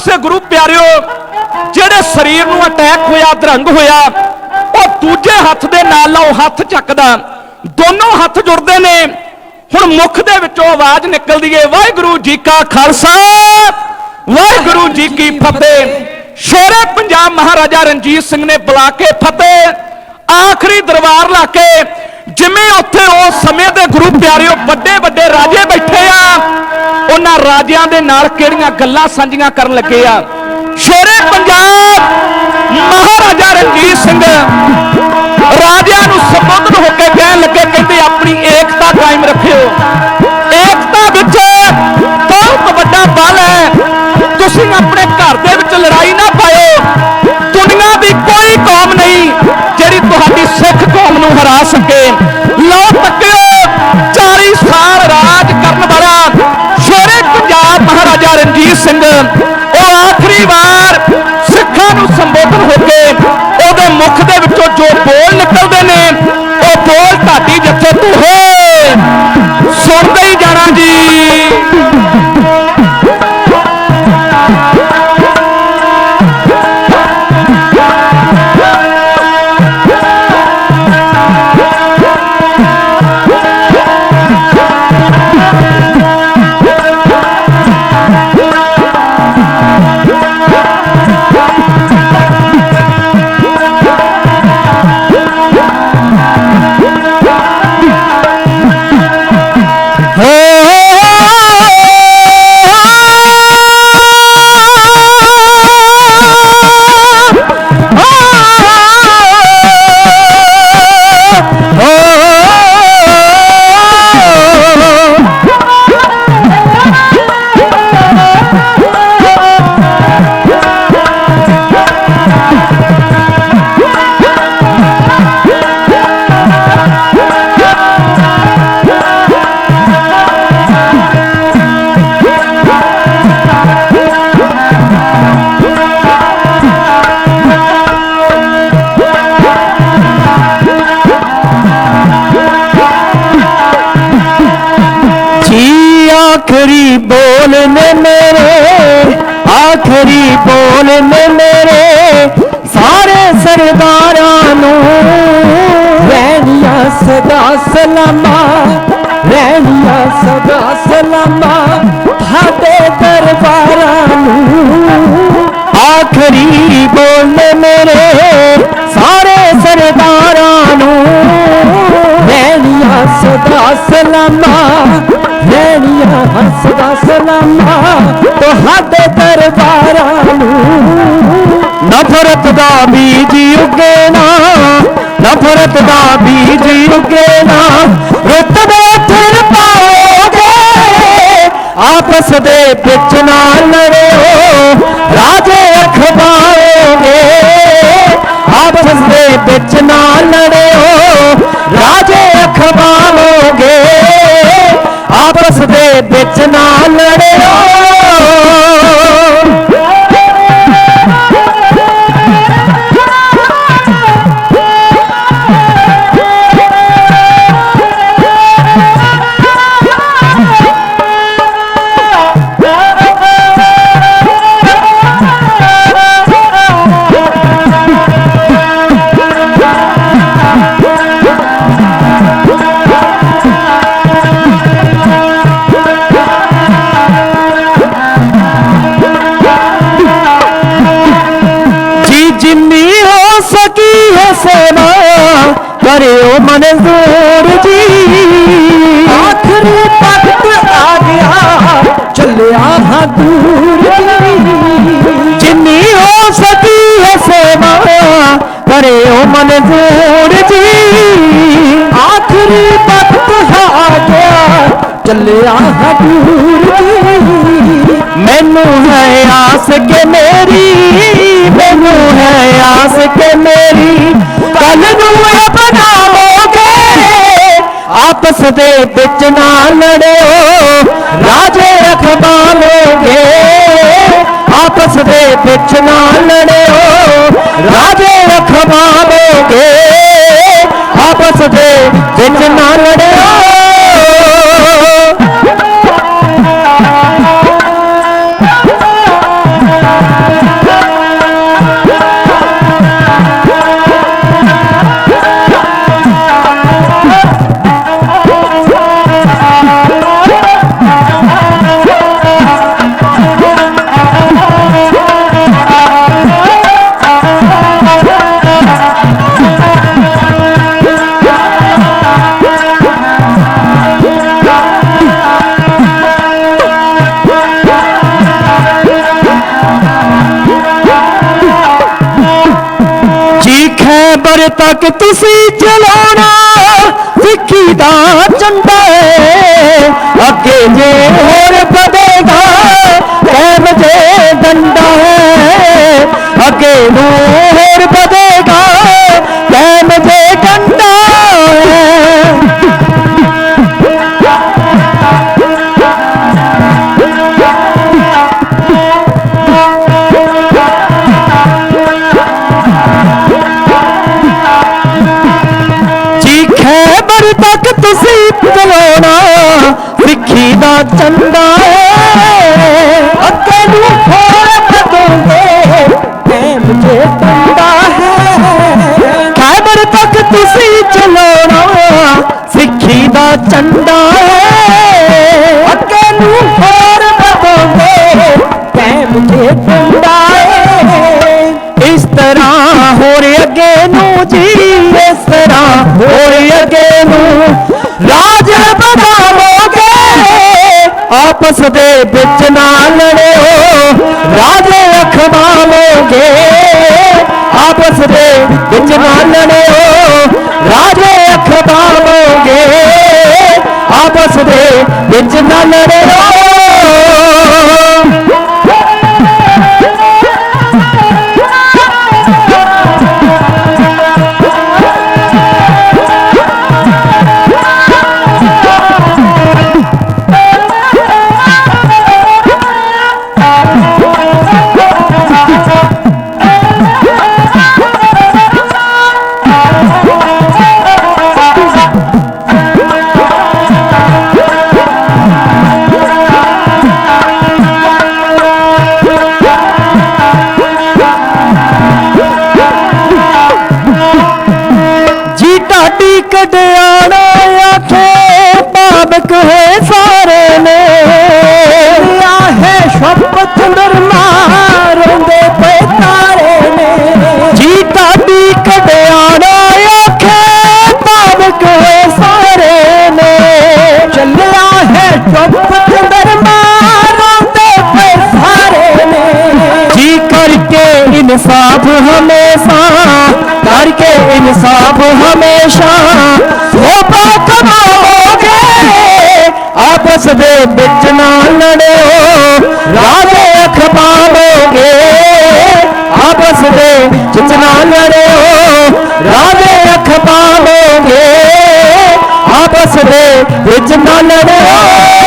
ਪਾਸੇ ਗੁਰੂ ਪਿਆਰਿਓ, ਜਿਹੜੇ ਸਰੀਰ ਨੂੰ ਅਟੈਕ ਹੋਇਆ, ਦਰੰਗ ਹੋਇਆ, ਉਹ ਦੂਜੇ ਹੱਥ ਦੇ ਨਾਲ ਲਾਓ ਹੱਥ ਚੱਕਦਾ। ਦੋਨੋਂ ਹੱਥ ਜੁੜਦੇ ਨੇ। ਹੁਣ ਮੁਖ ਦੇ ਵਿੱਚੋਂ ਆਵਾਜ਼ ਨਿਕਲਦੀ ਏ, ਵਾਹਿਗੁਰੂ ਜੀ ਕਾ ਖਾਲਸਾ, ਵਾਹਿਗੁਰੂ ਜੀ ਕੀ ਫਤਿਹ। ਸ਼ੇਰੇ ਪੰਜਾਬ ਮਹਾਰਾਜਾ ਰਣਜੀਤ ਸਿੰਘ ਨੇ ਬੁਲਾ ਕੇ ਫਤਿਹ, ਆਖਰੀ ਦਰਬਾਰ ਲਾ ਕੇ ਜਿਵੇਂ ਉੱਥੇ ਉਸ ਸਮੇਂ ਦੇ ਗੁਰੂ ਪਿਆਰਿਓ ਵੱਡੇ ਵੱਡੇ ਰਾਜੇ ਬੈਠੇ ਆ, ਉਹਨਾਂ ਰਾਜਿਆਂ ਦੇ ਨਾਲ ਕਿਹੜੀਆਂ ਗੱਲਾਂ ਸਾਂਝੀਆਂ ਕਰਨ ਲੱਗੇ ਆ? ਸ਼ੇਰੇ ਪੰਜਾਬ ਮਹਾਰਾਜਾ ਰਣਜੀਤ ਸਿੰਘ ਰਾਜਿਆਂ ਨੂੰ ਸੰਬੋਧਨ ਹੋ ਕੇ ਕਹਿਣ ਲੱਗੇ ਕਹਿੰਦੇ ਆਪਣੀ ਏਕਤਾ ਕਾਇਮ ਰੱਖਿਓ ਮੁਖ ਦੇ ਵਿੱਚੋਂ ਜੋ ਬੋਲ ਨਿਕਲਦੇ ਨੇ ਆਖਰੀ ਬੋਲ ਨੇ ਮੇਰੇ, ਆਖਰੀ ਬੋਲ ਨੇ ਮੇਰੇ, ਸਾਰੇ ਸਰਦਾਰਾਂ ਨੂੰ। ਰਹਿਣੀਆਂ ਸਦਾ ਸਲਾਮਾ ਰਹਿਣੀਆਂ ਸਦਾ ਸਲਾਮਾ ਤੁਹਾਡੇ ਦਰਬਾਰਾਂ ਸਲਾਮਾ ਤੁਹਾਡੇ ਦਰਬਾਰਾਂ ਨੂੰ। ਨਫ਼ਰਤ ਦਾ ਬੀਜ ਉੱਗੇ ਨਾ, ਨਫ਼ਰਤ ਦਾ ਬੀਜ ਉੱਗੇ ਨਾ। ਰੁੱਤਬੇ ਫਿਰ ਪਾਓਗੇ, ਆਪਸ ਦੇ ਵਿੱਚ ਨਾ ਲੜਿਓ ਰਾਜੇ ਅਖਬਾਓਗੇ ਆਪਸ ਦੇ ਵਿੱਚ ਨਾ ਲੜਿਓ ਰਾਜੇ ਅਖਬਾਓਗੇ ਆਪਸ ਦੇ ਵਿੱਚ ਨਾ ਕਰਿਓ ਮਨਜ਼ੂਰ ਜੀ। ਆਖਰੀ ਵਕਤ ਆ ਗਿਆ ਚੱਲਿਆ ਹਾਂ ਦੂਰ ਜੀ। ਜਿੰਨੀ ਹੋ ਸਕੀ ਹੈ ਸੇਵਾ ਕਰਿਓ ਮਨਜ਼ੂਰ ਜੀ। ਆਖਰੀ ਵਕਤ ਆ ਗਿਆ ਚੱਲਿਆ ਹਾਂ ਦੂਰ ਜੀ। ਮੈਨੂੰ ਹੈ ਆਸ ਕਿ ਮੇਰੀ ਮੈਨੂੰ ਹੈ ਆਸ ਕਿ ਮੇਰੀ। ਕੱਲ ਨੂੰ ਆਪਸ ਦੇ ਵਿੱਚ ਨਾ ਲੜਿਓ। ਰਾਜੇ ਅਖਬਾਲੋਗੇ ਆਪਸ ਦੇ ਵਿੱਚ ਨਾ ਲੜਿਓ। ਰਾਜੇ ਤੱਕ ਤੁਸੀਂ ਚਲਾਉਣਾ ਸਿੱਖੀ ਦਾ ਝੰਡਾ ਅੱਗੇ ਜੇ ਹੋਰ ਵਧੇਗਾ ਕੈਮ ਜੇ ਡੰਡਾ ਅੱਗੇ ਨੂੰ ਚੰਦਾ ਏ। ਅੱਗੇ ਨੂੰ ਹੋਰ ਵਧੋਗੇ। ਟਾਈਮ ਜੇ ਟੰਡਾ ਹੈ। ਖੈਬਰ ਤੱਕ ਤੁਸੀਂ ਚਲਾਉਣਾ। ਸਿੱਖੀ ਦਾ ਚੰਡਾ ਆਪਸ ਦੇ ਵਿੱਚ ਨਾ ਲੜਿਓ। ਰਾਜੇ ਅਖਵਾਵੋਗੇ ਆਪਸ ਦੇ ਵਿੱਚ ਨਾ ਲੜਿਓ। ਰਾਜੇ ਅਖਵਾਵੋਗੇ ਆਪਸ ਦੇ ਵਿੱਚ ਨਾ ਲੜਿਓ। ਕਰਕੇ ਇਨਸਾਫ ਹਮੇਸ਼ਾ, ਕਰਕੇ ਇਨਸਾਫ ਹਮੇਸ਼ਾ। ਸੋਭਾ ਕਮਾਓਗੇ, ਆਪਸ ਦੇ ਵਿੱਚ ਨਾ ਲੜਿਓ, ਰਾਜੇ ਅਖਬਾਓਗੇ ਆਪਸ ਦੇ ਵਿੱਚ ਨਾ ਲੜਿਓ, ਰਾਜੇ ਅਖਬਾਓਗੇ ਆਪਸ ਦੇ ਵਿੱਚ ਨਾ ਲੜਿਓ।